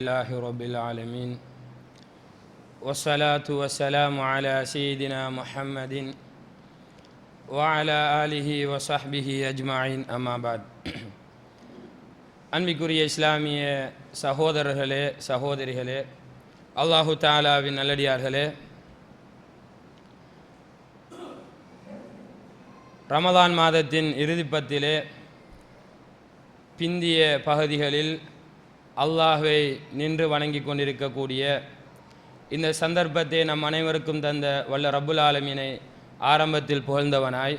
لله رب العالمين والصلاة والسلام على سيدنا محمد وعلى آله وصحبه أجمعين أما بعد அன்பிக்குரிய இஸ்லாமிய சகோதரர்களே சகோதரிகளே அல்லாஹு தாலாவின் நல்லடியார்களே ரமதான் மாதத்தின் இறுதிப்பத்திலே பிந்திய பகுதிகளில் அல்லாஹை நின்று வணங்கி கொண்டிருக்கக்கூடிய இந்த சந்தர்ப்பத்தை நம் அனைவருக்கும் தந்த வல்ல ரபுல் ஆலமீனை ஆரம்பத்தில் புகழ்ந்தவனாய்.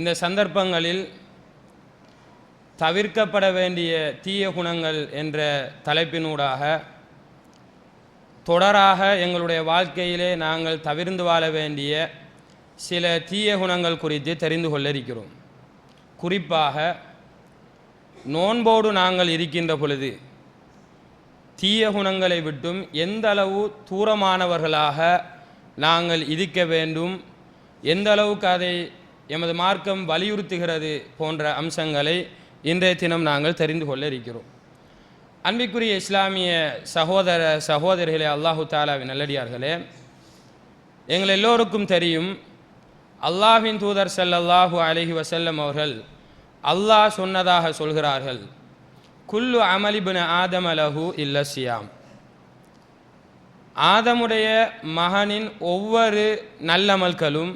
இந்த சந்தர்ப்பங்களில் தவிர்க்கப்பட வேண்டிய தீய குணங்கள் என்ற தலைப்பினூடாக தொடராக எங்களுடைய வாழ்க்கையிலே நாங்கள் தவிர்ந்து வாழ வேண்டிய சில தீய குணங்கள் குறித்து தெரிந்து கொள்ள இருக்கிறோம். குறிப்பாக நோன்போடு நாங்கள் இருக்கின்ற பொழுது தீய குணங்களை விட்டும் எந்த அளவு தூரமானவர்களாக நாங்கள் இருக்க வேண்டும் எந்த அளவுக்கு அதை எமது மார்க்கம் வலியுறுத்துகிறது போன்ற அம்சங்களை இன்றைய தினம் நாங்கள் தெரிந்து கொள்ள இருக்கிறோம். அன்பிக்குரிய இஸ்லாமிய சகோதர சகோதரிகளே அல்லாஹு தாலாவின் நல்லடியார்களே எங்கள் எல்லோருக்கும் தெரியும் அல்லாஹ்வின் தூதர் ஸல்லல்லாஹு அலஹி வசல்லம் அவர்கள் அல்லாஹ் சொன்னதாக சொல்கிறார்கள். குல்லு அமலிபின் ஆதம் அலஹு இல்ல சியாம். ஆதமுடைய மகனின் ஒவ்வொரு நல்லமல்களும்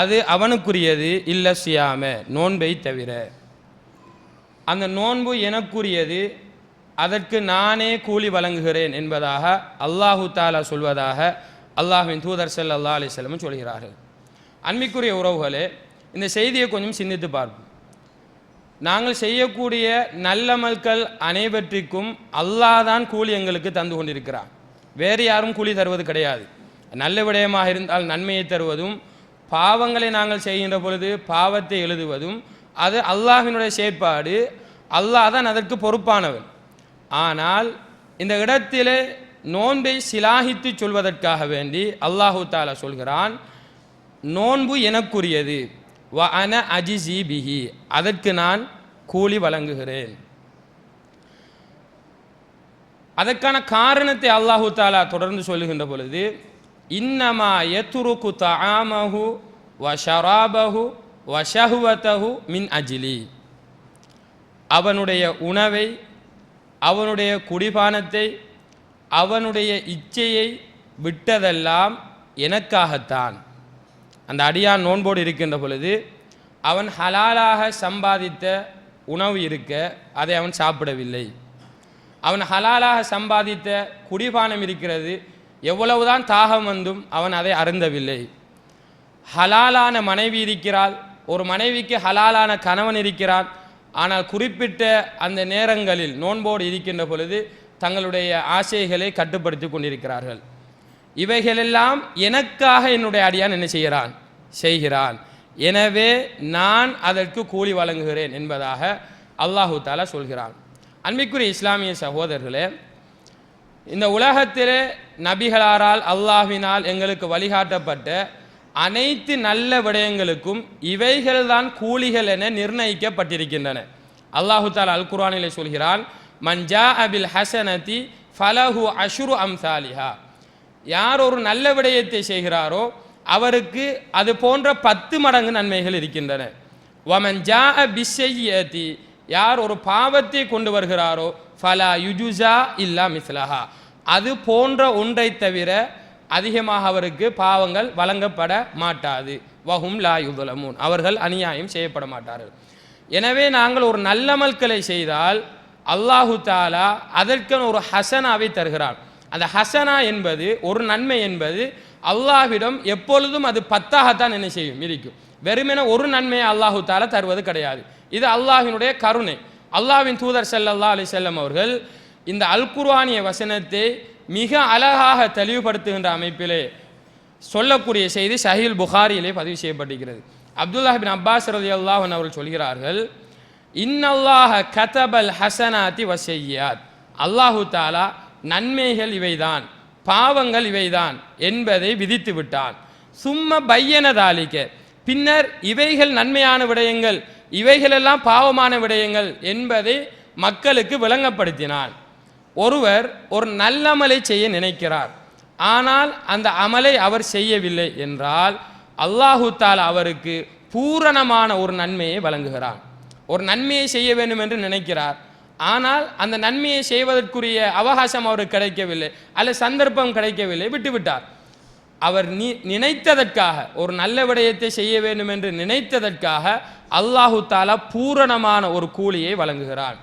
அது அவனுக்குரியது இல்ல சியாம நோன்பை தவிர. அந்த நோன்பு எனக்குரியது அதற்கு நானே கூலி வழங்குகிறேன் என்பதாக அல்லாஹு தாலா சொல்வதாக அல்லாஹ்வின் தூதர் ஸல்லல்லாஹு அலைஹி வஸல்லம் சொல்கிறார்கள். அன்பிற்குரிய உறவுகளே இந்த செய்தியை கொஞ்சம் சிந்தித்து பார்ப்போம். நாங்கள் செய்யக்கூடிய நல்லமல்கள் அனைவற்றிற்கும் அல்லாஹ் தான் கூலி எங்களுக்கு தந்து கொண்டிருக்கிறான். வேறு யாரும் கூலி தருவது கிடையாது. நல்ல விடயமாக இருந்தால் நன்மையை தருவதும் பாவங்களை நாங்கள் செய்கின்ற பொழுது பாவத்தை எழுதுவதும் அது அல்லாஹினுடைய செயற்பாடு. அல்லாஹ் தான் அதற்கு பொறுப்பானவன். ஆனால் இந்த இடத்திலே நோன்பை சிலாகித்து சொல்வதற்காக வேண்டி அல்லாஹு தாலா சொல்கிறான் நோன்பு எனக்குரியது. வ அன அஜிசி பிஹி அதற்கு நான் கூலி வழங்குகிறேன். அதற்கான காரணத்தை அல்லாஹு தாலா தொடர்ந்து சொல்லுகின்ற பொழுது இன்னமா எத்துருக்கு தாமஹு வ ஷராபஹு வ மின் அஜிலி. அவனுடைய உணவை அவனுடைய குடிபானத்தை அவனுடைய இச்சையை விட்டதெல்லாம் எனக்காகத்தான். அந்த அடியான் நோன்போடு இருக்கின்ற பொழுது அவன் ஹலாலாக சம்பாதித்த உணவு இருக்க அதை அவன் சாப்பிடவில்லை. அவன் ஹலாலாக சம்பாதித்த குடிபானம் இருக்கிறது எவ்வளவுதான் தாகம் வந்தும் அவன் அதை அருந்தவில்லை. ஹலாலான மனைவி இருக்கிறாள் ஒரு மனைவிக்கு ஹலாலான கணவன் இருக்கிறான் ஆனால் குறிப்பிட்ட அந்த நேரங்களில் நோன்போடு இருக்கின்ற பொழுது தங்களுடைய ஆசைகளை கட்டுப்படுத்தி கொண்டிருக்கிறார்கள். இவைகளெல்லாம் எனக்காக என்னுடைய அடியான் என்ன செய்கிறான்? செய்கிறான். எனவே நான் அதற்கு கூலி வழங்குகிறேன் என்பதாக அல்லாஹு தாலா சொல்கிறான். அன்பிற்குரிய இஸ்லாமிய சகோதரர்களே இந்த உலகத்திலே நபிகளாரால் அல்லாஹினால் எங்களுக்கு வழிகாட்டப்பட்ட அனைத்து நல்ல விடயங்களுக்கும் இவைகள்தான் கூலிகள் என நிர்ணயிக்கப்பட்டிருக்கின்றன. அல்லாஹு தாலா அல் குரானிலே சொல்கிறான் மஞ்சா அபில் ஹசனதி ஃபலஹு அஷ்ரு அம்சாலிஹா. யார் ஒரு நல்ல விடயத்தை செய்கிறாரோ அவருக்கு அது போன்ற பத்து மடங்கு நன்மைகள் இருக்கின்றன. வமன் ஜா பிஸ்ஸையதி யார் ஒரு பாவத்தை கொண்டு வருகிறாரோ ஃபலா யுஜுசா இல்லா மிஸ்லஹா. அது போன்ற ஒன்றை தவிர அதிகமாக அவருக்கு பாவங்கள் வழங்கப்பட மாட்டாது. வஹும் லா யுதுலமூன். அவர்கள் அநியாயம் செய்யப்பட மாட்டார்கள். எனவே நாங்கள் ஒரு நல்லமல்களை செய்தால் அல்லாஹு தாலா அதற்கென ஒரு ஹசனாவை தருகிறான். அந்த ஹசனா என்பது ஒரு நன்மை என்பது அல்லாஹ்விடம் எப்பொழுதும் அது பத்தாகத்தான் என்ன செய்யும்? இருக்கும் வெறுமென ஒரு நன்மையை அல்லாஹு தால தருவது கிடையாது. இது அல்லாஹினுடைய கருணை. அல்லாஹ்வின் தூதர் செல்லல்லா அலி செல்லம் அவர்கள் இந்த அல் குர்வானிய வசனத்தை மிக அழகாக தெளிவுபடுத்துகின்ற அமைப்பிலே சொல்லக்கூடிய செய்தி சஹீல் புகாரியிலே பதிவு செய்யப்பட்டிருக்கிறது. அப்துல்லா பின் அப்பாஸ் ரதி அல்லாஹன் அவர்கள் சொல்கிறார்கள் இன்னல்லாஹ கதபல் ஹசனாத்தி வசையாத் அல்லாஹு தாலா நன்மைகள் இவைதான் பாவங்கள் இவைதான் என்பதை விதித்து விட்டான். சும்மா பையனதாலிக்க பின்னர் இவைகள் நன்மையான விடயங்கள் இவைகளெல்லாம் பாவமான விடயங்கள் என்பதை மக்களுக்கு விளங்கப்படுத்தினான். ஒருவர் ஒரு நல்லமலை செய்ய நினைக்கிறார் ஆனால் அந்த அமலை அவர் செய்யவில்லை என்றால் அல்லாஹு அவருக்கு பூரணமான ஒரு நன்மையை வழங்குகிறான். ஒரு நன்மையை செய்ய வேண்டும் என்று நினைக்கிறார் ஆனால் அந்த நன்மையை செய்வதற்குரிய அவகாசம் அவருக்கு கிடைக்கவில்லை அல்ல சந்தர்ப்பம் கிடைக்கவில்லை விட்டுவிட்டார். அவர் நி நினைத்ததற்காக ஒரு நல்ல விடயத்தை செய்ய வேண்டும் என்று நினைத்ததற்காக அல்லாஹு தாலா பூரணமான ஒரு கூலியை வழங்குகிறார்.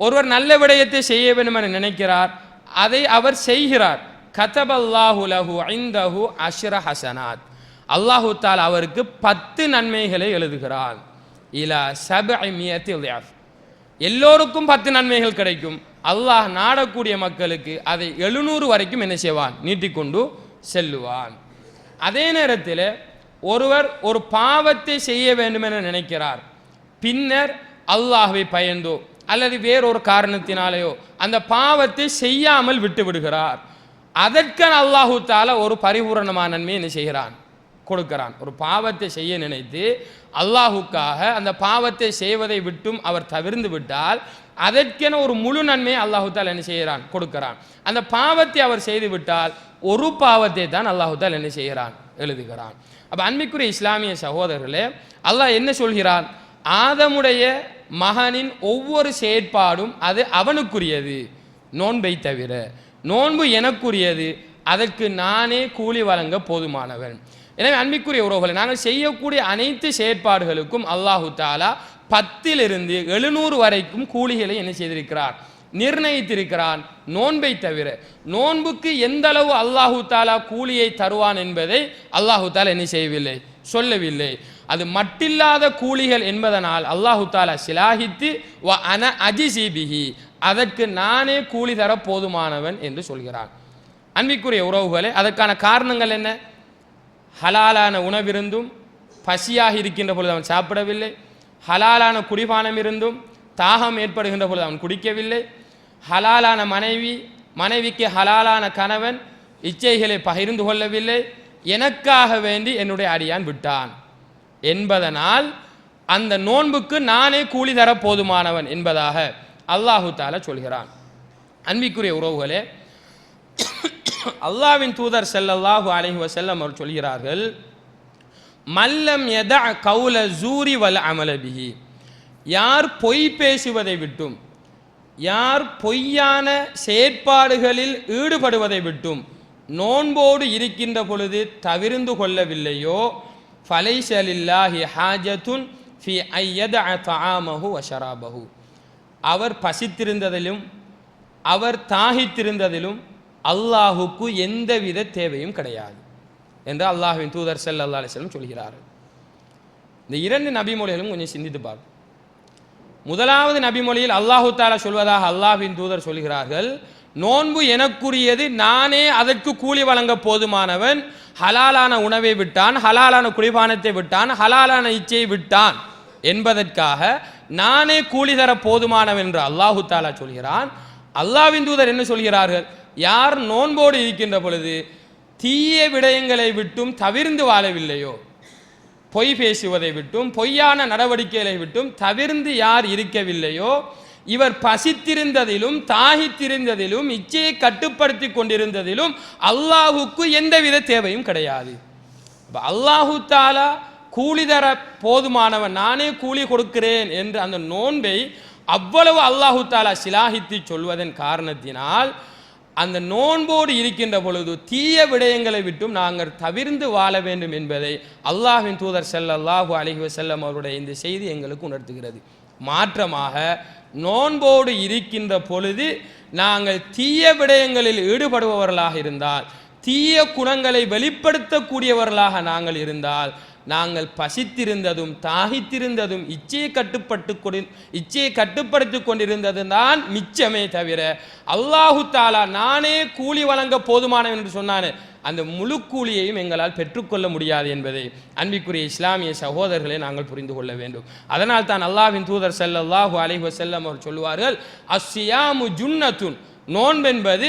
ஒருவர் நல்ல விடயத்தை செய்ய வேண்டும் என நினைக்கிறார் அதை அவர் செய்கிறார். கதபல்லாஹு லஹு ஐந்தஹு அஷ்ர ஹசனாத். அல்லாஹு தால் அவருக்கு பத்து நன்மைகளை எழுதுகிறான். இலா சபமியத்தில் எல்லோருக்கும் பத்து நன்மைகள் கிடைக்கும். அல்லாஹ் நாடக்கூடிய மக்களுக்கு அதை எழுநூறு வரைக்கும் என்ன செய்வான்? நீட்டிக்கொண்டு செல்லுவான். அதே நேரத்தில் ஒருவர் ஒரு பாவத்தை செய்ய வேண்டும் என நினைக்கிறார். பின்னர் அல்லாஹை பயந்தோ அல்லது வேறொரு காரணத்தினாலேயோ அந்த பாவத்தை செய்யாமல் விட்டு விடுகிறார் அதற்கென அல்லாஹு ஒரு பரிபூரணமான நன்மை என்ன செய்கிறான்? கொடுக்கிறான். ஒரு பாவத்தை செய்ய நினைத்து அல்லாஹுக்காக அந்த பாவத்தை செய்வதை விட்டும் அவர் தவிர்ந்து விட்டால் அதற்கென ஒரு முழு நன்மையை அல்லாஹுத்தால் என்ன செய்கிறான்? கொடுக்கிறான். அந்த பாவத்தை அவர் செய்து விட்டால் ஒரு பாவத்தை தான் அல்லாஹுத்தால் என்ன செய்கிறான்? எழுதுகிறான். அப்போ அன்பிக்குரிய இஸ்லாமிய சகோதரர்களே அல்லாஹ் என்ன சொல்கிறான்? ஆதமுடைய மகனின் ஒவ்வொரு செயற்பாடும் அது அவனுக்குரியது. நோன்பை தவிர. நோன்பு எனக்குரியது. அதற்கு நானே கூலி வழங்க போதுமானவன். எனவே அன்பிற்குரிய உறவுகளை நாங்கள் செய்யக்கூடிய அனைத்து செயற்பாடுகளுக்கும் அல்லாஹு தாலா பத்திலிருந்து எழுநூறு வரைக்கும் கூலிகளை என்ன செய்திருக்கிறார்? நிர்ணயித்திருக்கிறான் நோன்பை தவிர. நோன்புக்கு எந்த அளவு அல்லாஹு தாலா கூலியை தருவான் என்பதை அல்லாஹு தாலா என்ன செய்யவில்லை? சொல்லவில்லை. அது மட்டில்லாத கூலிகள் என்பதனால் அல்லாஹு தாலா சிலாகித்து வ அன அஜிசிபிஹி அதற்கு நானே கூலி தர போதுமானவன் என்று சொல்கிறான். அன்பிற்குரிய உறவுகளே அதற்கான காரணங்கள் என்ன? ஹலாலான உணவிருந்தும் பசியாக இருக்கின்ற பொழுது அவன் சாப்பிடவில்லை. ஹலாலான குடிபானம் இருந்தும் தாகம் ஏற்படுகின்ற பொழுது அவன் குடிக்கவில்லை. ஹலாலான மனைவி மனைவிக்கு ஹலாலான கணவன் இச்சைகளை பகிர்ந்து கொள்ளவில்லை. எனக்காக வேண்டி என்னுடைய அடியான் விட்டான். என்பதனால் அந்த நோன்புக்கு நானே கூலி தர போதுமானவன் என்பதாக அல்லாஹு தால சொல்கிறான். அன்பிக்குரிய உறவுகளே அல்லாவின் தூதர் செல்லல்லாஹு அலைஹி வசல்லம் அவர் சொல்கிறார்கள் மல்லம் எத கவுல ஜூரி வல் அமலபிஹி யார் பொய் பேசுவதை விட்டும் யார் பொய்யான செயற்பாடுகளில் ஈடுபடுவதை விட்டும் நோன்போடு இருக்கின்ற பொழுது தவிர்ந்து கொள்ளவில்லையோ ஃபலைசலில்லாஹி ஹாஜத்துன் ஃபி ஐயத தாமஹு வஷராபஹு அவர் பசித்திருந்ததிலும் அவர் தாகித்திருந்ததிலும் அல்லாஹுக்கு எந்தவித தேவையும் கிடையாது என்று அல்லாஹுவின் தூதர் செல் அல்லா அலிஸ்லம் சொல்கிறார்கள். இந்த இரண்டு நபிமொழிகளும் கொஞ்சம் சிந்தித்து பார்ப்போம் முதலாவது நபிமொழியில் அல்லாஹு தாலா சொல்வதாக அல்லாஹ்வின் தூதர் சொல்கிறார்கள் நோன்பு எனக்குரியது நானே அதற்கு கூலி வழங்க போதுமானவன் ஹலாலான உணவை விட்டான் ஹலாலான குடிபானத்தை விட்டான் ஹலாலான இச்சையை விட்டான் என்பதற்காக நானே கூலி தர போதுமானவன் என்று அல்லாஹு தாலா சொல்கிறான். அல்லாஹ்வின் தூதர் என்ன சொல்கிறார்கள் யார் நோன்போடு இருக்கின்ற பொழுது தீய விடயங்களை விட்டும் தவிர்ந்து வாழவில்லையோ? பொய் பேசுவதை விட்டும் பொய்யான நடவடிக்கைகளை விட்டும் தவிர்ந்து யார் இருக்கவில்லையோ? இவர் பசித்திருந்ததிலும் தாகித்திருந்ததிலும் இச்சையை கட்டுப்படுத்தி கொண்டிருந்ததிலும் அல்லாஹுக்கு எந்தவித தேவையும் கிடையாது. அல்லாஹு தாலா கூலி தர போதுமானவன் நானே கூலி கொடுக்கிறேன் என்று அந்த நோன்பை அவ்வளவு அல்லாஹு தாலா சிலாகித்து சொல்வதன் காரணத்தினால் அந்த நோன்போடு இருக்கின்ற பொழுது தீய விடயங்களை விட்டும் நாங்கள் தவிர்ந்து வாழ வேண்டும் என்பதை அல்லாஹ்வின் தூதர் ஸல்லல்லாஹு அலைஹி செல்லம் அவருடைய இந்த செய்தி எங்களுக்கு உணர்த்துகிறது. மாற்றமாக நோன்போடு இருக்கின்ற பொழுது நாங்கள் தீய விடயங்களில் ஈடுபடுபவர்களாக இருந்தால் தீய குணங்களை வெளிப்படுத்தக்கூடியவர்களாக நாங்கள் இருந்தால் நாங்கள் பசித்திருந்ததும் தாகித்திருந்ததும் இச்சையை கட்டுப்பட்டு கொண்டு இச்சையை கட்டுப்படுத்தி கொண்டிருந்தது தான் மிச்சமே தவிர அல்லாஹு தாலா நானே கூலி வழங்க போதுமானவன் என்று சொன்னான் அந்த முழு கூலியையும் எங்களால் பெற்றுக்கொள்ள முடியாது என்பதை அன்பிக்குரிய இஸ்லாமிய சகோதரர்களை நாங்கள் புரிந்து கொள்ள வேண்டும். அதனால் தான் அல்லாஹ்வின் தூதர் செல்லல்லாஹு அலைஹு செல்லம் அவர் சொல்லுவார்கள் அஸ்ஸியாமு ஜுன்னத்துன் நோன்பென்பது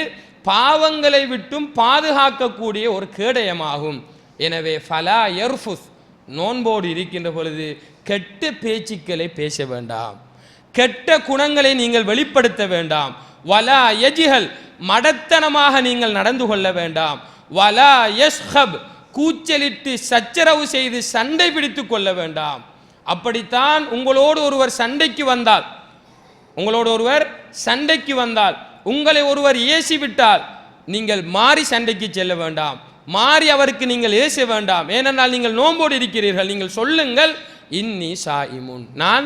பாவங்களை விட்டும் பாதுகாக்கக்கூடிய ஒரு கேடயமாகும். எனவே ஃபலா எர்ஃபுஸ் நோன்போடு இருக்கின்ற பொழுது கெட்ட பேச்சுக்களை பேச வேண்டாம். கெட்ட குணங்களை நீங்கள் வெளிப்படுத்த வேண்டாம். வலா எஜிகள் மடத்தனமாக நீங்கள் நடந்து கொள்ள வேண்டாம். வலா எஸ்ஹப் கூச்சலிட்டு சச்சரவு செய்து சண்டை பிடித்து கொள்ள வேண்டாம். அப்படித்தான் உங்களோடு ஒருவர் சண்டைக்கு வந்தால். உங்களோடு ஒருவர் சண்டைக்கு வந்தால். உங்களை ஒருவர் ஏசி விட்டால் நீங்கள் மாறி சண்டைக்கு செல்ல வேண்டாம். மாறி அவருக்கு நீங்கள் ஏச வேண்டாம். ஏனென்றால் நீங்கள் நோன்போடு இருக்கிறீர்கள். நீங்கள் சொல்லுங்கள் இன்னி சாயிமுன். நான்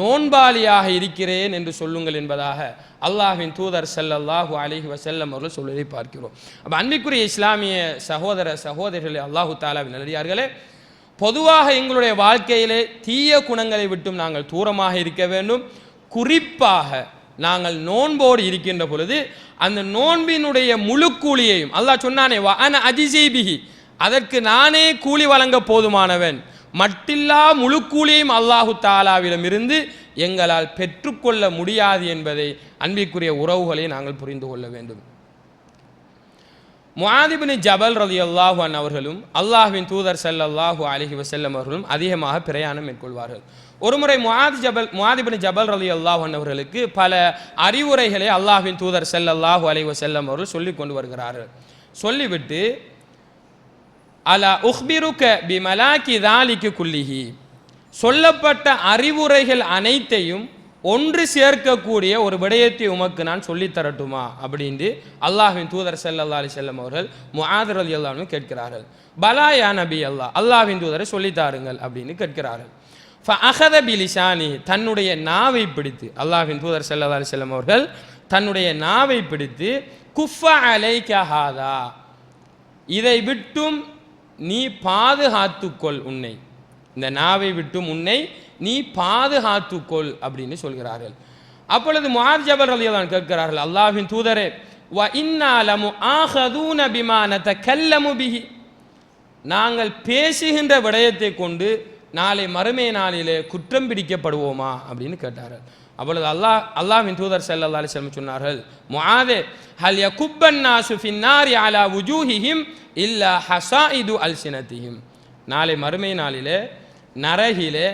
நோன்பாளியாக இருக்கிறேன் என்று சொல்லுங்கள் என்பதாக அல்லாஹின் தூதர் ஸல்லல்லாஹு அலிஹி வசல்லம் அவர்கள் சொல்வதை பார்க்கிறோம். அப்போ அன்பிக்குரிய இஸ்லாமிய சகோதர சகோதரிகளே அல்லாஹு தாலாவின் நல்லடியார்களே பொதுவாக எங்களுடைய வாழ்க்கையிலே தீய குணங்களை விட்டும் நாங்கள் தூரமாக இருக்க வேண்டும். குறிப்பாக நாங்கள் நோன்போடு இருக்கின்ற பொழுது அந்த நோன்பினுடைய முழு கூலியையும் அல்லாஹ் சொன்னானே வ அன அஜிசீபிஹி அதற்கு நானே கூலி வழங்க போதுமானவன். மட்டில்லா முழு கூலியையும் அல்லாஹு தாலாவிடமிருந்து எங்களால் பெற்றுக்கொள்ள முடியாது என்பதை அன்பிற்குரிய உறவுகளை நாங்கள் புரிந்து கொள்ள வேண்டும். முஆதிபின் ஜபல் ரதி அல்லாஹான் அவர்களும் அல்லாஹுவின் தூதர் ஸல்லல்லாஹு அலஹி வசல்லம் அவர்களும் அதிகமாக பிரயாணம் மேற்கொள்வார்கள். ஒருமுறை முஆதி ஜபல் முஆதிபின் ஜபல் ரலி அல்லாஹன் அவர்களுக்கு பல அறிவுரைகளை அல்லாஹின் தூதர் ஸல்லல்லாஹு அலைஹி வசல்லம் அவர்கள் சொல்லி கொண்டு வருகிறார்கள். சொல்லிவிட்டு அலா உஹ்பிருக்க பி மலாக்கி தாலிக்கு குல்லிஹி? சொல்லப்பட்ட அறிவுரைகள் அனைத்தையும் ஒன்று சேர்க்கக்கூடிய ஒரு விடயத்தை உமக்கு நான் சொல்லித்தரட்டுமா அப்படின்னு அப்படின்ட்டு தூதர் செல்லல்லா அலி செல்லம் அவர்கள் முஆதர் அலி அல்லாஹ்னு கேட்கிறார்கள். பலா யா நபி அல்லாஹ் அல்லாஹின் தூதரை சொல்லித் தாருங்கள் அப்படின்னு கேட்கிறார்கள். ஃபஅஹத பிலிசானி தன்னுடைய நாவை பிடித்து அல்லாஹின் தூதர் செல்லல்லா அலி செல்லம் அவர்கள் தன்னுடைய நாவை பிடித்து குஃபா அலை கஹாதா இதை விட்டும் நீ பாதுகாத்துக்கொள் உன்னை. இந்த நாவை விட்டும் உன்னை நீ பாதுகாத்துக்கொள் அப்படின்னு சொல்கிறார்கள். அப்பொழுது முஆத் ஜபல் அலியதான் கேட்கிறார்கள் அல்லாஹ்வின் தூதரே வ இன்னாலமு ஆஹதூன விமானத்தை கல்லமு பிஹி. நாங்கள் பேசுகின்ற விடயத்தை கொண்டு நாளை மறுமை நாளிலே குற்றம் பிடிக்கப்படுவோமா அப்படின்னு கேட்டார்கள். அப்பொழுது அல்லாஹ் அல்லாஹ்வின் தூதர் ஸல்லல்லாஹு அல்லாஹ் வஸல்லம் சொன்னார்கள் முஆதே ஹல் யகுப்பன் நாசு ஃபின்னாரி அலா வுஜூஹிஹிம் இல்லா ஹசாயிது அல்சினத்திஹிம். நாளை மறுமை நாளிலே நரகிலே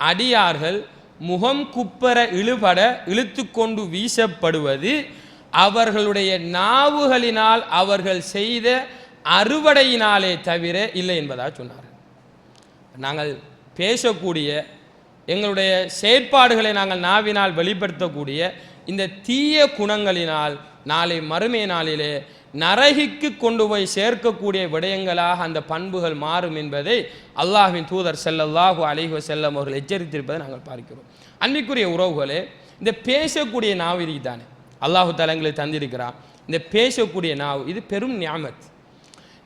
அடியார்கள் முகம் குப்பர இழுபட இழுத்துக்கொண்டு வீசப்படுவது அவர்களுடைய நாவுகளினால் அவர்கள் செய்த அறுவடையினாலே தவிர இல்லை என்பதாக சொன்னார் நாங்கள் பேசக்கூடிய எங்களுடைய செயற்பாடுகளை நாங்கள் நாவினால் வெளிப்படுத்தக்கூடிய இந்த தீய குணங்களினால் நாளை மறுமை நாளிலே நரகிக்கு கொண்டு போய் சேர்க்கக்கூடிய விடயங்களாக அந்த பண்புகள் மாறும் என்பதை அல்லாஹின் தூதர் செல்லல்லாஹு அலைஹி செல்லம் அவர்கள் எச்சரித்திருப்பதை நாங்கள் பார்க்கிறோம். அன்றைக்குரிய உறவுகளே இந்த பேசக்கூடிய நாவு இருக்குதானே அல்லாஹு தலங்களை தந்திருக்கிறான் இந்த பேசக்கூடிய நாவு இது பெரும் நியாமத்.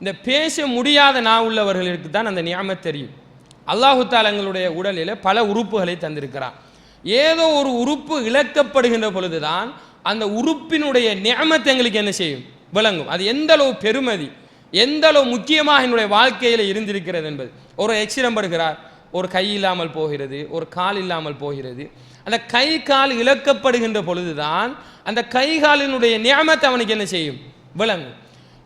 இந்த பேச முடியாத நாவு உள்ளவர்களுக்கு தான் அந்த நியாமத் தெரியும். அல்லாஹு தாலங்களுடைய உடலில் பல உறுப்புகளை தந்திருக்கிறான் ஏதோ ஒரு உறுப்பு இழக்கப்படுகின்ற பொழுதுதான் அந்த உறுப்பினுடைய நியமத்தை எங்களுக்கு என்ன செய்யும்? விளங்கும். அது எந்த அளவு பெருமதி எந்த அளவு முக்கியமாக என்னுடைய வாழ்க்கையில் இருந்திருக்கிறது என்பது. ஒரு எக்ஸிடம் படுகிறார் ஒரு கை இல்லாமல் போகிறது ஒரு கால் இல்லாமல் போகிறது. அந்த கை கால் இழக்கப்படுகின்ற பொழுதுதான் அந்த கை காலினுடைய நியமத்தை அவனுக்கு என்ன செய்யும்? விளங்கும்.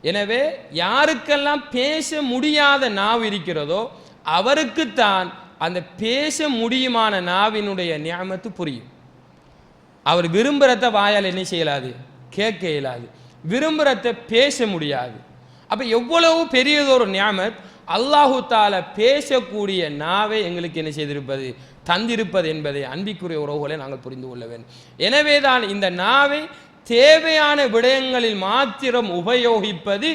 எனவே யாருக்கெல்லாம் பேச முடியாத நாவு இருக்கிறதோ அவருக்குத்தான் அந்த பேச முடியுமான நாவினுடைய நியமத்து புரியும். அவர் விரும்புகிறத வாயால் என்ன செய்யலாது? கேட்க இயலாது. விரும்புகிறத பேச முடியாது. அப்போ எவ்வளவு பெரியதொரு ஞாமத் அல்லாஹு தால பேசக்கூடிய நாவை எங்களுக்கு என்ன செய்திருப்பது? தந்திருப்பது என்பதை அன்பிக்குரிய உறவுகளை நாங்கள் புரிந்து கொள்ள வேண்டும். எனவே தான் இந்த நாவை தேவையான விடயங்களில் மாத்திரம் உபயோகிப்பது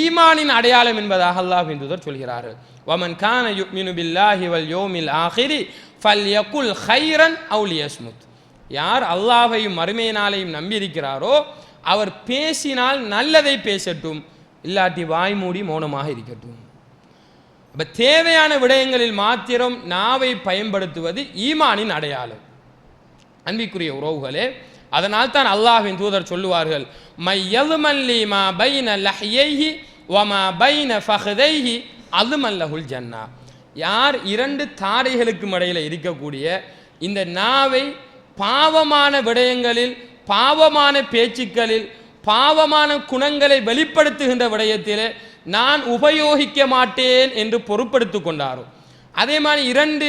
ஈமானின் அடையாளம் என்பதாக அல்லாஹ் இந்துதர் சொல்கிறார்கள். வமன் கான யுக்மினு பில்லாஹி வல் யோமில் ஆஹிரி ஃபல் யகுல் ஹைரன் அவுலியஸ்முத். யார் அல்லாஹையும் மறுமையினாலையும் நம்பியிருக்கிறாரோ அவர் பேசினால் நல்லதை பேசட்டும் இல்லாட்டி வாய் மூடி மௌனமாக இருக்கட்டும். அப்ப தேவையான விடயங்களில் மாத்திரம் நாவை பயன்படுத்துவது ஈமானின் அடையாளம். அன்பிக்குரிய உறவுகளே அதனால் தான் அல்லாஹின் தூதர் சொல்லுவார்கள் மையதுமல்லி மா பைன லஹ்யைஹி வமா பைன ஃபஹதைஹி அதுமல்லஹுல் ஜன்னா. யார் இரண்டு தாடைகளுக்கும் இடையில இருக்கக்கூடிய இந்த நாவை பாவமான விடயங்களில் பாவமான பேச்சுக்களில் பாவமான குணங்களை வெளிப்படுத்துகின்ற விடயத்தில் நான் உபயோகிக்க மாட்டேன் என்று பொறுப்படுத்து கொண்டாரோ அதே மாதிரி இரண்டு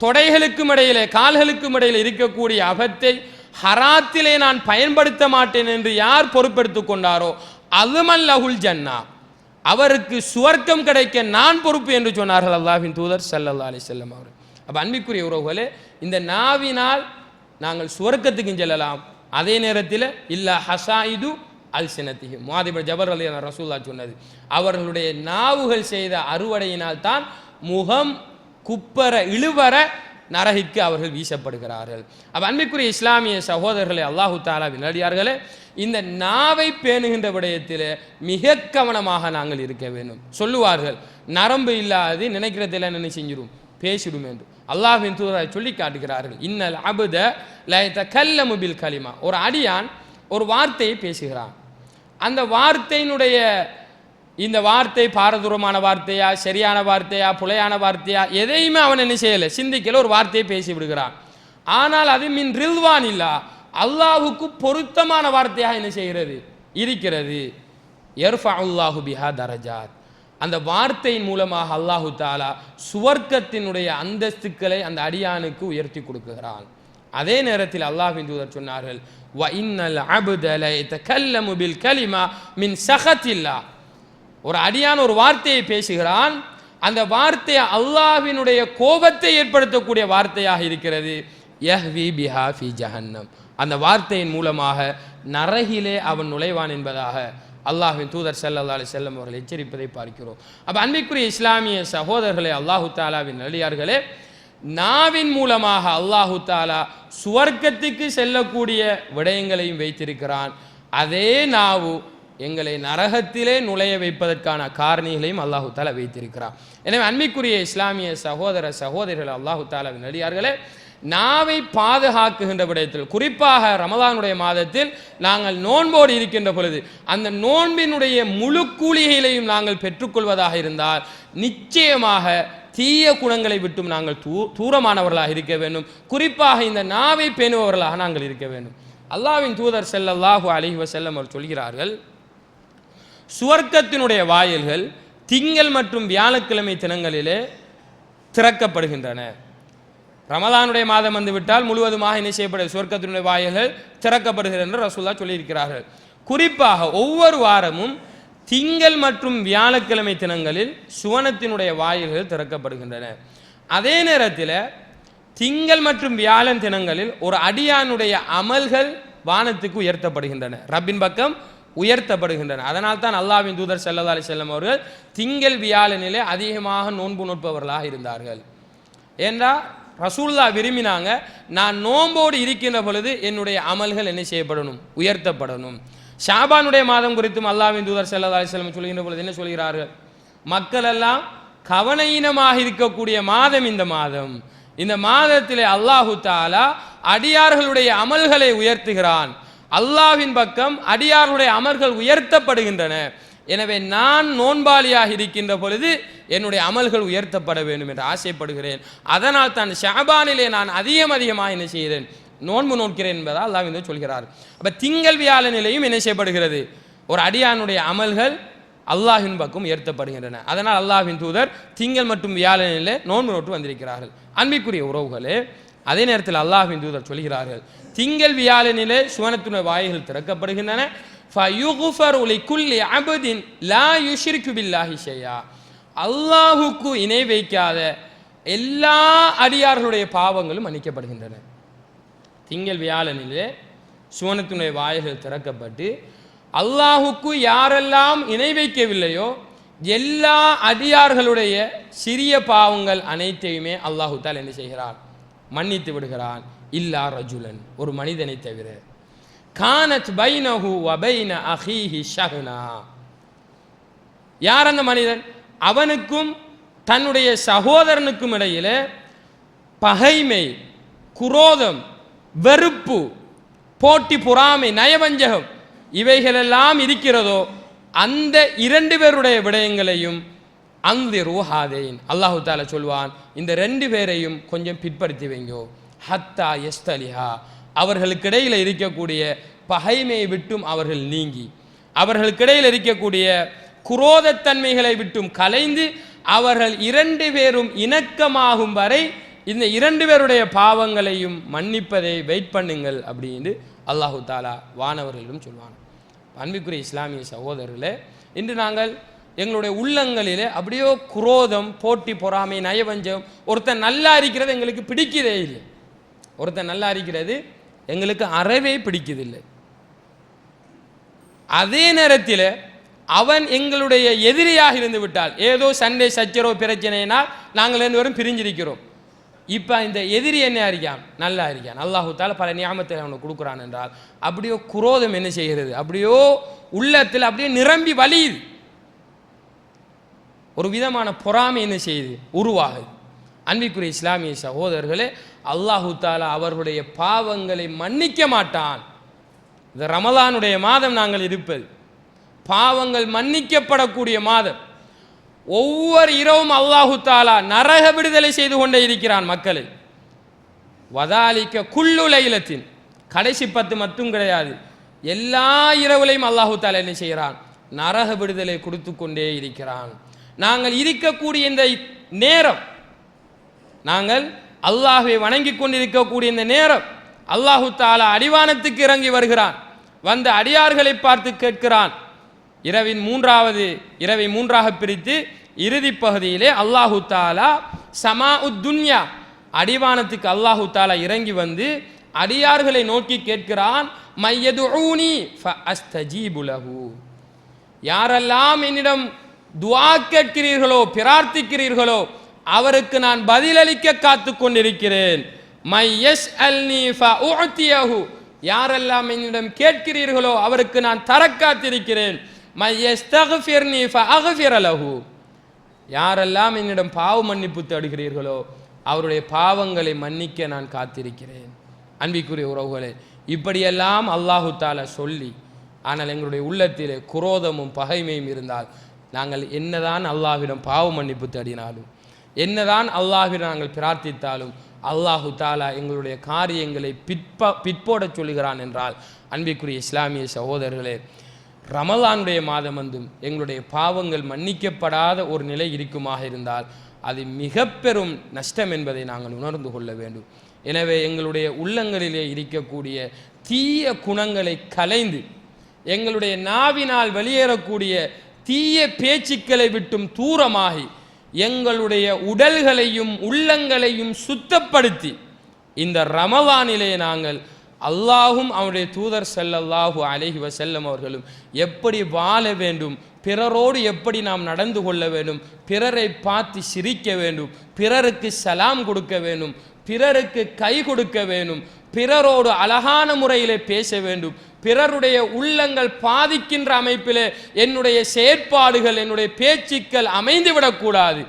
தொடைகளுக்கும் இடையிலே கால்களுக்கும் இடையில் இருக்கக்கூடிய அபத்தை ஹராத்திலே நான் பயன்படுத்த மாட்டேன் என்று யார் பொறுப்பெடுத்து கொண்டாரோ அதுமல்லஹுல் ஜன்னா. அவருக்கு சுவர்க்கம் கிடைக்க நான் பொறுப்பு என்று சொன்னார்கள் அல்லாஹின் தூதர் ஸல்லல்லாஹு அலி செல்லம் அவர் அப்போ அன்பிக்குரிய உறவுகளே இந்த நாவினால் நாங்கள் சுவர்க்கத்துக்கு செல்லலாம். அதே நேரத்தில் இல்லா ஹசாயிது அல் சினத்திகி மாதிபர் ஜபர் அலி ரசூல்லா சொன்னது. அவர்களுடைய நாவுகள் செய்த அறுவடையினால் தான் முகம் குப்பர இழுவர நரகிற்கு அவர்கள் வீசப்படுகிறார்கள். அப்போ அன்பிற்குரிய இஸ்லாமிய சகோதரர்களை அல்லாஹு தாலா நடிகார்களே இந்த நாவை பேணுகின்ற விடயத்தில் மிக கவனமாக நாங்கள் இருக்க வேண்டும். சொல்லுவார்கள் நரம்பு இல்லாது நினைக்கிறதில்ல என்ன செஞ்சிடும் பேசிடும் என்று அல்லாஹின் தூதரை சொல்லி காட்டுகிறார்கள். இன்னல் அபுத லயத்த கல்ல முபில் கலிமா. ஒரு அடியான் ஒரு வார்த்தையை பேசுகிறான். அந்த வார்த்தையினுடைய இந்த வார்த்தை பாரதூரமான வார்த்தையா சரியான வார்த்தையா புலையான வார்த்தையா எதையுமே அவன் என்ன செய்யலை. சிந்திக்கல ஒரு வார்த்தையை பேசி விடுகிறான். ஆனால் அது மின் ரில்வான் இல்லா. அல்லாஹுக்கு பொருத்தமான வார்த்தையாக என்ன செய்கிறது? இருக்கிறது. எர்ஃபா அல்லாஹு பிஹா தரஜாத். அந்த வார்த்தையின் மூலமாக அல்லாஹு தாலா சுவர்க்கத்தினுடைய அந்தஸ்துக்களை அந்த அடியானுக்கு உயர்த்தி கொடுக்குகிறான். அதே நேரத்தில் அல்லாஹின் தூதர் சொன்னார்கள் வ இன்னல் அபுதலை லயதகல்லமு பில் கலிமா மின் சஹத்தில்லா. ஒரு அடியான் ஒரு வார்த்தையை பேசுகிறான் அந்த வார்த்தை அல்லாஹினுடைய கோபத்தை ஏற்படுத்தக்கூடிய வார்த்தையாக இருக்கிறது. யஹ்வி பிஹா ஃபி ஜஹன்னம். அந்த வார்த்தையின் மூலமாக நரகிலே அவன் நுழைவான் என்பதாக அல்லாஹின் தூதர் செல்லல்லா அலி செல்லம் அவர்கள் எச்சரிப்பதை பார்க்கிறோம். அப்போ அன்பிற்குரிய இஸ்லாமிய சகோதரர்களே அல்லாஹு தாலாவின் நடிகார்களே நாவின் மூலமாக அல்லாஹு தாலா சுவர்க்கத்துக்கு செல்லக்கூடிய விடயங்களையும் வைத்திருக்கிறான். அதே நாவு எங்களை நரகத்திலே நுழைய வைப்பதற்கான காரணிகளையும் அல்லாஹு தாலா வைத்திருக்கிறான். எனவே அன்பிக்குரிய இஸ்லாமிய சகோதர சகோதரிகள் அல்லாஹு தாலாவின் நடிகார்களே நாவை பாதுகாக்குகின்ற விடயத்தில் குறிப்பாக ரமதானுடைய மாதத்தில் நாங்கள் நோன்போடு இருக்கின்ற பொழுது அந்த நோன்பினுடைய முழு கூலிகளையும் நாங்கள் பெற்றுக்கொள்வதாக இருந்தால் நிச்சயமாக தீய குணங்களை விட்டும் நாங்கள் தூ தூரமானவர்களாக இருக்க வேண்டும். குறிப்பாக இந்த நாவை பேணுபவர்களாக நாங்கள் இருக்க வேண்டும். அல்லாஹ்வின் தூதர் செல்லல்லாஹு அலைஹி வஸல்லம் அவர் சொல்கிறார்கள் சுவர்க்கத்தினுடைய வாயில்கள் திங்கள் மற்றும் வியாழக்கிழமை தினங்களிலே திறக்கப்படுகின்றன. ரமதானுடைய மாதம் வந்துவிட்டால் முழுவதுமாக என்ன செய்யப்பட சுவர்க்கத்தினுடைய வாயில்கள் திறக்கப்படுகிறது என்று ரசூல்லா சொல்லியிருக்கிறார்கள். குறிப்பாக ஒவ்வொரு வாரமும் திங்கள் மற்றும் வியாழக்கிழமை தினங்களில் சுவனத்தினுடைய வாயில்கள் திறக்கப்படுகின்றன. அதே நேரத்தில் திங்கள் மற்றும் வியாழன் தினங்களில் ஒரு அடியானுடைய அமல்கள் வானத்துக்கு உயர்த்தப்படுகின்றன. ரப்பின் பக்கம் உயர்த்தப்படுகின்றன. அதனால் தான் அல்லாவின் தூதர் செல்லதா அலி செல்லம் அவர்கள் திங்கள் வியாழனிலே அதிகமாக நோன்பு நோட்பவர்களாக இருந்தார்கள். ஏன்றா ரசூல்லா விரும்பினாங்க. நான் நோம்போடு இருக்கின்ற பொழுது என்னுடைய அமல்கள் என்ன செய்யப்படணும்? உயர்த்தப்படணும். ஷாபானுடைய மாதம் குறித்தும் அல்லாவின் தூதர் செல்லதா அலி செல்லம் சொல்கின்ற பொழுது என்ன சொல்கிறார்கள்? மக்கள் எல்லாம் கவனயினமாக இருக்கக்கூடிய மாதம் இந்த மாதம். இந்த மாதத்திலே அல்லாஹு தாலா அடியார்களுடைய அமல்களை உயர்த்துகிறான். அல்லாஹ்வின் பக்கம் அடியாருடைய அமல்கள் உயர்த்தப்படுகின்றன. எனவே நான் நோன்பாளியாக இருக்கின்ற பொழுது என்னுடைய அமல்கள் உயர்த்தப்பட வேண்டும் என்று ஆசைப்படுகிறேன். அதனால் தான் ஷாபானிலே நான் அதிகம் அதிகமாக என்ன செய்கிறேன்? நோன்பு நோக்கிறேன் என்பதால் அல்லாஹ் வந்து சொல்கிறார். அப்போ திங்கள் வியாழ நிலையும் என்ன செய்யப்படுகிறது? ஒரு அடியானுடைய அமல்கள் அல்லாஹின் பக்கம் உயர்த்தப்படுகின்றன. அதனால் அல்லாஹின் தூதர் திங்கள் மற்றும் வியாழனிலே நோன்பு நோட்டு வந்திருக்கிறார்கள். அன்பிற்குரிய உறவுகளே அதே நேரத்தில் அல்லாஹின் தூதர் சொல்கிறார்கள் திங்கள் வியாழனிலே சுவனத்துணை வாய்கள் திறக்கப்படுகின்றன. அல்லாஹுக்கு இணை வைக்காத எல்லா அடியார்களுடைய பாவங்களும் மன்னிக்கப்படுகின்றன. திங்கள் வியாழனிலே சுவனத்துணை வாய்கள் திறக்கப்பட்டு அல்லாஹுக்கு யாரெல்லாம் இணை வைக்கவில்லையோ எல்லா அடியார்களுடைய சிறிய பாவங்கள் அனைத்தையுமே அல்லாஹு தால் என்ன செய்கிறார் மன்னித்து விடுகிறான். இல்லா ரஜுலன் ஒரு மனிதனை தவிர. கானத் பைனஹு வபைன அஹீஹி ஷஹ்னா. யார் அந்த மனிதன்? அவனுக்கும் தன்னுடைய சகோதரனுக்கும் இடையில் பகைமை குரோதம் வெறுப்பு போட்டி பொறாமை நயவஞ்சகம் இவைகளெல்லாம் இருக்கிறதோ அந்த இரண்டு பேருடைய விடயங்களையும் அந்த ரூஹாதேன் அல்லாஹு தாலா சொல்வான் இந்த ரெண்டு பேரையும் கொஞ்சம் பிற்படுத்தி வைங்கோ. ஹத்தா எஸ்தலிஹா. அவர்களுக்கிடையில் இருக்கக்கூடிய பகைமையை விட்டும் அவர்கள் நீங்கி. அவர்களுக்கிடையில் இருக்கக்கூடிய குரோதத்தன்மைகளை விட்டும் கலைந்து அவர்கள் இரண்டு பேரும் இணக்கமாகும் வரை இந்த இரண்டு பேருடைய பாவங்களையும் மன்னிப்பதை வெயிட் பண்ணுங்கள் அப்படின்னு அல்லாஹு தாலா வானவர்களிடம் சொல்வாங்க அன்புக்குரிய இஸ்லாமிய சகோதரர்களே இன்று நாங்கள் எங்களுடைய உள்ளங்களிலே அப்படியோ குரோதம் போட்டி பொறாமை நயவஞ்சம் ஒருத்தன் நல்லா இருக்கிறது எங்களுக்கு பிடிக்கிறதே இல்லை. ஒருத்தன் நல்லா இருக்கிறது எங்களுக்கு அறவே பிடிக்கதில்லை அதே நேரத்தில் அவன் எங்களுடைய எதிரியாக இருந்து விட்டால் ஏதோ சண்டை சச்சரோ பிரச்சனைனால் நாங்கள் ரெண்டு பிரிஞ்சிருக்கிறோம். இப்போ இந்த எதிரி என்ன அறிக்கான் நல்லா இருக்கான் அல்லாஹு தால பல நியாமத்தில் அவனுக்கு கொடுக்குறான் என்றால் அப்படியோ குரோதம் என்ன செய்கிறது? அப்படியோ உள்ளத்தில் அப்படியே நிரம்பி வலியுது ஒரு விதமான பொறாமை என்ன செய்யுது? உருவாகுது. அன்பிக்குரிய இஸ்லாமிய சகோதரர்களே அல்லாஹு தாலா அவர்களுடைய பாவங்களை மன்னிக்க மாட்டான். இந்த ரமலானுடைய மாதம் நாங்கள் இருப்பது. பாவங்கள் மன்னிக்கப்படக்கூடிய மாதம். ஒவ்வொரு இரவும் அல்லாஹு தாலா நரக விடுதலை செய்து கொண்டே இருக்கிறான் மக்களை. வதாலிக்க குள்ளுலைலத்தின் கடைசி பத்து மட்டும் கிடையாது. எல்லா இரவுலையும் அல்லாஹு தாலா என்ன செய்கிறான்? நரக விடுதலை கொடுத்து கொண்டே இருக்கிறான். நாங்கள் இருக்கக்கூடிய இந்த நேரம் நாங்கள் அல்லாஹை வணங்கி கொண்டிருக்கக்கூடிய இந்த நேரம் அல்லாஹு தாலா அடிவானத்துக்கு இறங்கி வருகிறான். வந்த அடியார்களை பார்த்து கேட்கிறான். இரவின் மூன்றாவது இரவை மூன்றாக பிரித்து இறுதி பகுதியிலே அல்லாஹு தாலா சமா உத்துன்யா அடிவானத்துக்கு அல்லாஹு தாலா இறங்கி வந்து அடியார்களை நோக்கி கேட்கிறான் மையதுஊனி ஃபஅஸ்தஜீபுலஹு யாரெல்லாம் என்னிடம் துவா கேட்கிறீர்களோ பிரார்த்திக்கிறீர்களோ அவருக்கு நான் பதிலளிக்க காத்து கொண்டிருக்கிறேன் மை எஸ் அல்னி ஃபஉத்தியஹு யாரெல்லாம் என்னிடம் கேட்கிறீர்களோ அவருக்கு நான் தர காத்திருக்கிறேன். மை எஸ்தக்ஃபிர்னி ஃபஅக்ஃபிர அலஹு யாரெல்லாம் என்னிடம் பாவ மன்னிப்பு தேடுகிறீர்களோ அவருடைய பாவங்களை மன்னிக்க நான் காத்திருக்கிறேன். அன்பிக்குரிய உறவுகளே இப்படியெல்லாம் அல்லாஹு தாலா சொல்லி ஆனால் எங்களுடைய உள்ளத்திலே குரோதமும் பகைமையும் இருந்தால் நாங்கள் என்னதான் அல்லாஹ்விடம் பாவ மன்னிப்பு தேடினாலும் என்னதான் அல்லாஹ்விடம் நாங்கள் பிரார்த்தித்தாலும் அல்லாஹு தாலா எங்களுடைய காரியங்களை பிற்ப பிற்போடச் சொல்லுகிறான் என்றால் அன்பிற்குரிய இஸ்லாமிய சகோதரர்களே ரமலானுடைய மாதம் வந்தும் எங்களுடைய பாவங்கள் மன்னிக்கப்படாத ஒரு நிலை இருக்குமாக இருந்தால் அது மிக பெரும் நஷ்டம் என்பதை நாங்கள் உணர்ந்து கொள்ள வேண்டும். எனவே எங்களுடைய உள்ளங்களிலே இருக்கக்கூடிய தீய குணங்களை கலைந்து எங்களுடைய நாவினால் வெளியேறக்கூடிய தீய பேச்சுக்களை விட்டும் தூரமாகி எங்களுடைய உடல்களையும் உள்ளங்களையும் சுத்தப்படுத்தி இந்த ரமவானிலே நாங்கள் அல்லாஹும் அவருடைய தூதர் செல்லல்லாஹு அலைஹி வசல்லம் அவர்களும் எப்படி வாழ வேண்டும் பிறரோடு எப்படி நாம் நடந்து கொள்ள வேண்டும் பிறரை பார்த்து சிரிக்க வேண்டும் பிறருக்கு சலாம் கொடுக்க வேண்டும் பிறருக்கு கை கொடுக்க வேண்டும் பிறரோடு அழகான முறையிலே பேச வேண்டும் பிறருடைய உள்ளங்கள் பாதிக்கின்ற அமைப்பில் என்னுடைய செயற்பாடுகள் என்னுடைய பேச்சுக்கள் அமைந்துவிடக்கூடாது.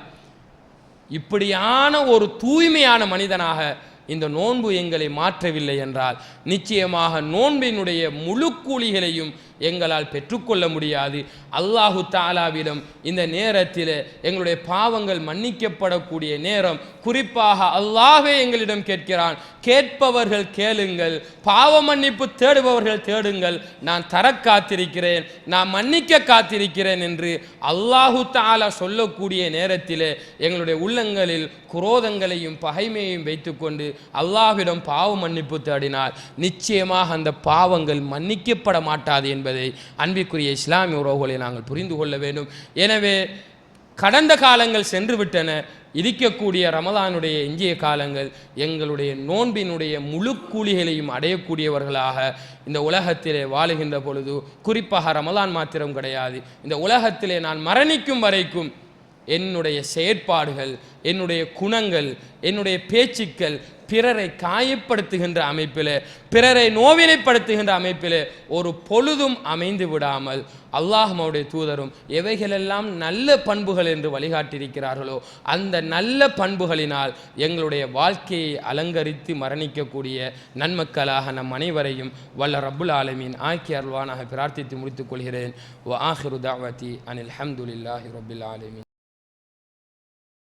இப்படியான ஒரு தூய்மையான மனிதனாக இந்த நோன்பு எங்களை மாற்றவில்லை என்றால் நிச்சயமாக நோன்பினுடைய முழு கூலிகளையும் எங்களால் பெற்றுக்கொள்ள முடியாது. அல்லாஹு தாலாவிடம் இந்த நேரத்தில் எங்களுடைய பாவங்கள் மன்னிக்கப்படக்கூடிய நேரம் குறிப்பாக அல்லாஹே எங்களிடம் கேட்கிறான். கேட்பவர்கள் கேளுங்கள். பாவ மன்னிப்பு தேடுபவர்கள் தேடுங்கள். நான் தர காத்திருக்கிறேன். நான் மன்னிக்க காத்திருக்கிறேன் என்று அல்லாஹு தாலா சொல்லக்கூடிய நேரத்தில் எங்களுடைய உள்ளங்களில் குரோதங்களையும் பகைமையையும் வைத்துக்கொண்டு அல்லாஹ்விடம் பாவ மன்னிப்பு தேடினால் நிச்சயமாக அந்த பாவங்கள் மன்னிக்கப்பட மாட்டாது என்பது அன்பிற்குரிய இஸ்லாமிய உறவுகளை நாங்கள் புரிந்து கொள்ள வேண்டும். எனவே கடந்த காலங்கள் சென்று விட்டன இருக்கக்கூடிய ரமதானுடைய எஞ்சிய காலங்கள் எங்களுடைய நோன்பினுடைய முழு கூலிகளையும் அடையக்கூடியவர்களாக இந்த உலகத்திலே வாழுகின்ற பொழுது குறிப்பாக ரமதான் மாத்திரம் கிடையாது. இந்த உலகத்திலே நான் மரணிக்கும் வரைக்கும் என்னுடைய செயற்பாடுகள் என்னுடைய குணங்கள் என்னுடைய பேச்சுக்கள் பிறரை காயப்படுத்துகின்ற அமைப்பில் பிறரை நோவினைப்படுத்துகின்ற அமைப்பில் ஒரு பொழுதும் அமைந்து விடாமல் அல்லாஹ் தூதரும் எவைகளெல்லாம் நல்ல பண்புகள் என்று வழிகாட்டியிருக்கிறார்களோ அந்த நல்ல பண்புகளினால் எங்களுடைய வாழ்க்கையை அலங்கரித்து மரணிக்கக்கூடிய நன்மக்களாக நம் அனைவரையும் வல்ல ரப்புல் ஆலமீன் ஆக்கி அருள்வானாக பிரார்த்தித்து முடித்துக் கொள்கிறேன். ஆஹிரு தாவதி அனில் ஹம்துலில்லாஹி ரபுல் ஆலமீன்.